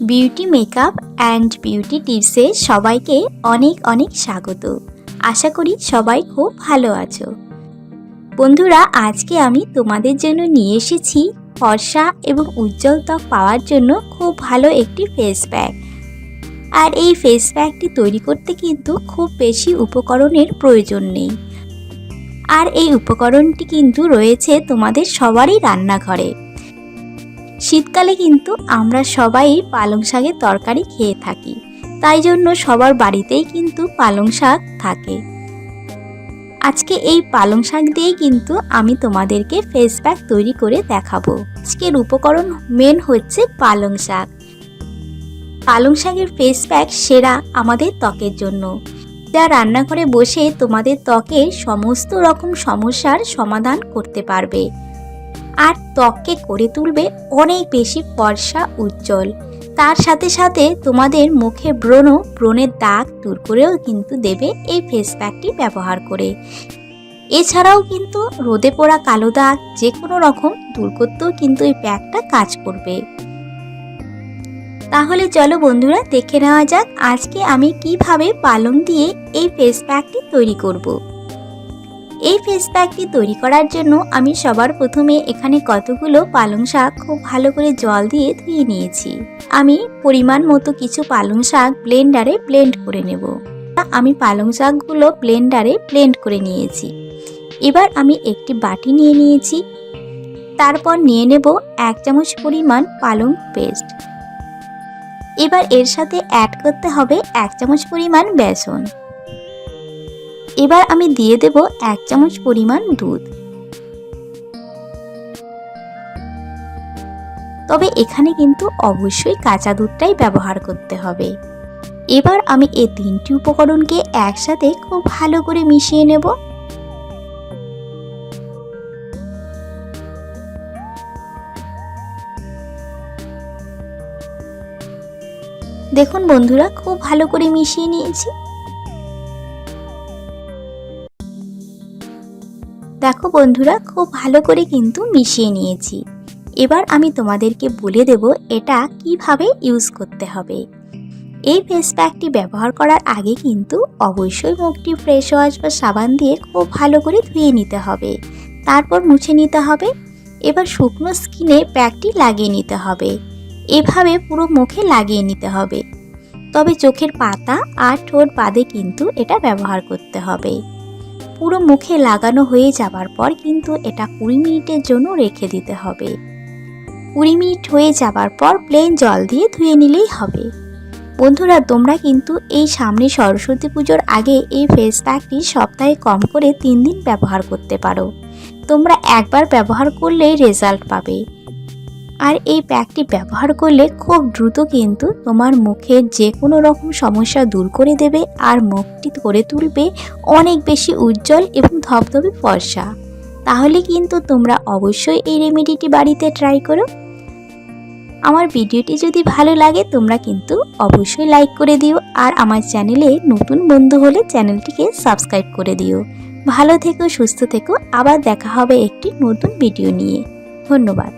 Beauty makeup and beauty টিপসে সবাইকে অনেক অনেক স্বাগত। আশা করি সবাই খুব ভালো আছো। বন্ধুরা, আজকে আমি তোমাদের জন্য নিয়ে এসেছি ফর্সা এবং উজ্জ্বল ত্বক পাওয়ার জন্য খুব ভালো একটি ফেস প্যাক আর এই ফেস প্যাকটি তৈরি করতে কিন্তু খুব বেশি উপকরণের প্রয়োজন নেই। আর এই উপকরণটি কিন্তু রয়েছে তোমাদের সবারই রান্নাঘরে। শীতকালে কিন্তু আমরা সবাই পালং শাকের তরকারি খেয়ে থাকি। তাই জন্য সবার বাড়িতেই কিন্তু পালং শাক থাকে। আজকে এই পালং শাক দিয়েই কিন্তু আমি তোমাদেরকে ফেস প্যাক তৈরি করে দেখাবো। আজকের উপকরণ মেন হচ্ছে পালং শাক। পালং শাকের ফেস প্যাক সেরা আমাদের ত্বকের জন্য। যা রান্নাঘরে বসে তোমাদের ত্বকের সমস্ত রকম সমস্যার সমাধান করতে পারবে। আর ত্বককে করে তুলবে অনেক বেশি ফর্সা উজ্জ্বল। তার সাথে সাথে তোমাদের মুখে ব্রণ, ব্রণের দাগ দূর করেও কিন্তু দেবে এই ফেস প্যাকটি ব্যবহার করে। এছাড়াও কিন্তু রোদে পোড়া কালো দাগ যে কোনো রকম দূর করতেও কিন্তু এই প্যাকটা কাজ করবে। তাহলে চলো বন্ধুরা, দেখে নেওয়া যাক আজকে আমি কীভাবে পালং দিয়ে এই ফেস প্যাকটি তৈরি করব। এই ফেস প্যাকটি তৈরি করার জন্য আমি সবার প্রথমে এখানে কতগুলো পালং শাক খুব ভালো করে জল দিয়ে ধুয়ে নিয়েছি। আমি পরিমাণ মতো কিছু পালং শাক ব্লেন্ডারে ব্লেন্ড করে নেব। আমি পালং শাকগুলো ব্লেন্ডারে ব্লেন্ড করে নিয়েছি। এবার আমি একটি বাটি নিয়ে নিয়েছি। তারপর নিয়ে নেব এক চামচ পরিমাণ পালং পেস্ট। এবার এর সাথে অ্যাড করতে হবে এক চামচ পরিমাণ বেসন। এবার আমি দিয়ে দেব এক চামচ পরিমাণ দুধ। তবে এখানে কিন্তু অবশ্যই কাঁচা দুধটাই ব্যবহার করতে হবে। এবার আমি এই তিনটি উপকরণকে একসাথে খুব ভালো করে মিশিয়ে নেব। দেখুন বন্ধুরা, খুব ভালো করে মিশিয়ে নিয়েছি। দেখো বন্ধুরা, খুব ভালো করে কিন্তু মিশিয়ে নিয়েছি। এবার আমি তোমাদেরকে বলে দেব এটা কীভাবে ইউজ করতে হবে। এই ফেস প্যাকটি ব্যবহার করার আগে কিন্তু অবশ্যই মুখটি ফ্রেশ ওয়াশ বা সাবান দিয়ে খুব ভালো করে ধুয়ে নিতে হবে। তারপর মুছে নিতে হবে। এবার শুকনো স্কিনে প্যাকটি লাগিয়ে নিতে হবে। এভাবে পুরো মুখে লাগিয়ে নিতে হবে। তবে চোখের পাতা আর ঠোঁট বাদে কিন্তু এটা ব্যবহার করতে হবে। পুরো মুখে লাগানো হয়ে যাবার পর কিন্তু এটা কুড়ি মিনিটের জন্য রেখে দিতে হবে। কুড়ি মিনিট হয়ে যাবার পর প্লেন জল দিয়ে ধুয়ে নিলেই হবে। বন্ধুরা, তোমরা কিন্তু এই সামনে সরস্বতী পুজোর আগে এই ফেস প্যাকটি সপ্তাহে কম করে তিন দিন ব্যবহার করতে পারো। তোমরা একবার ব্যবহার করলেই রেজাল্ট পাবে। আর এই প্যাকটি ব্যবহার করলে খুব দ্রুত কিন্তু তোমার মুখের যে কোনো রকম সমস্যা দূর করে দেবে আর মুখটি করে তুলবে অনেক বেশি উজ্জ্বল এবং ধবধবে ফর্সা। তাহলে কিন্তু তোমরা অবশ্যই এই রেমেডিটি বাড়িতে ট্রাই করো। আমার ভিডিওটি যদি ভালো লাগে তোমরা কিন্তু অবশ্যই লাইক করে দিও আর আমার চ্যানেলে নতুন বন্ধু হলে চ্যানেলটিকে সাবস্ক্রাইব করে দিও। ভালো থেকো, সুস্থ থেকো, আবার দেখা হবে একটি নতুন ভিডিও নিয়ে। ধন্যবাদ।